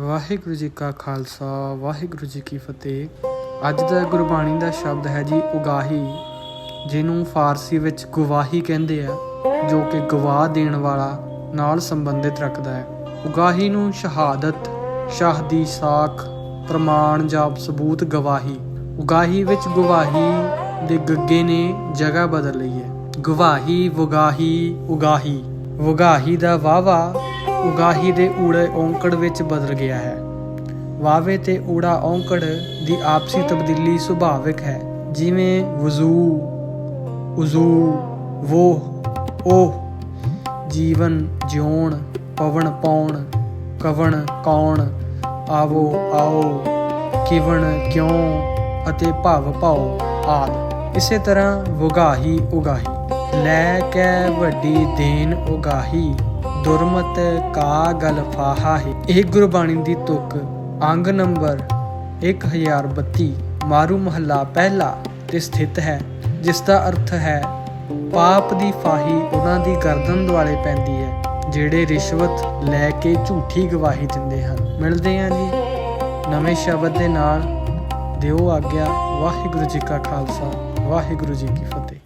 ਵਾਹਿਗੁਰੂ ਜੀ ਕਾ ਖਾਲਸਾ, ਵਾਹਿਗੁਰੂ ਜੀ ਕੀ ਫਤਿਹ। ਅੱਜ ਦਾ ਗੁਰਬਾਣੀ ਦਾ ਸ਼ਬਦ ਹੈ ਜੀ ਉਗਾਹੀ, ਜਿਹਨੂੰ ਫਾਰਸੀ ਵਿੱਚ ਗਵਾਹੀ ਕਹਿੰਦੇ ਆ, ਜੋ ਕਿ ਗਵਾਹ ਦੇਣ ਵਾਲਾ ਨਾਲ ਸੰਬੰਧਿਤ ਰੱਖਦਾ ਹੈ। ਉਗਾਹੀ ਨੂੰ ਸ਼ਹਾਦਤ ਸ਼ਾਹਦੀ ਸਾਖ, ਪ੍ਰਮਾਣ ਜਾਂ ਸਬੂਤ ਗਵਾਹੀ। ਉਗਾਹੀ ਵਿੱਚ ਗਵਾਹੀ ਦੇ ਗੱਗੇ ਨੇ ਜਗ੍ਹਾ ਬਦਲ ਲਈ ਹੈ। ਗਵਾਹੀ, ਵਗਾਹੀ, ਉਗਾਹੀ। ਵਗਾਹੀ ਦਾ ਵਾਵਾ ਉਗਾਹੀ ਦੇ ਊੜੇ ਔਂਕੜ ਵਿੱਚ ਬਦਲ ਗਿਆ ਹੈ। ਵਾਵੇ ਤੇ ਊੜਾ ਔਂਕੜ ਦੀ ਆਪਸੀ ਤਬਦੀਲੀ ਸੁਭਾਵਿਕ ਹੈ। ਜਿਵੇਂ ਵਜ਼ੂ, ਉਜ਼ੂ ਵੋ ਉਹ ਜੀਵਨ, ਜਿਉਣ, ਪਵਨ ਪਾਉਣ ਕਵਣ, ਕੌਣ, ਆਵੋ, ਆਓ, ਕਿਵਣ, ਕਿਉਂ ਅਤੇ ਭਾਵ, ਭਾਉ ਆਦ। ਇਸੇ ਤਰ੍ਹਾਂ ਵਗਾਹੀ, ਉਗਾਹੀ। ਲੈ ਕੇ ਵੱਡੀ ਦੇਨ ਉਗਾਹੀ। ਦੁਰਮਤ ਕਾ ਗਲ ਫਾਹਾ ਹੈ ਇਹ ਗੁਰਬਾਣੀ ਦੀ ਤੁਕ, ਅੰਗ ਨੰਬਰ 1032 ਮਾਰੂ ਮਹੱਲਾ ਪਹਿਲਾ ਤੇ ਸਥਿਤ ਹੈ, ਜਿਸ ਦਾ ਅਰਥ ਹੈ, ਪਾਪ ਦੀ ਫਾਹੀ ਉਹਨਾਂ ਦੀ ਗਰਦਨ ਦੁਆਲੇ ਪੈਂਦੀ ਹੈ, ਜਿਹੜੇ ਰਿਸ਼ਵਤ ਲੈ ਕੇ ਝੂਠੀ ਗਵਾਹੀ ਦਿੰਦੇ ਹਨ। ਮਿਲਦੇ ਹਾਂ ਜੀ ਨਵੇਂ ਸ਼ਬਦ ਦੇ ਨਾਲ। ਦਿਓ ਆਗਿਆ, ਵਾਹਿਗੁਰੂ ਜੀ ਕਾ ਖਾਲਸਾ, ਵਾਹਿਗੁਰੂ ਜੀ ਕੀ ਫਤਿਹ।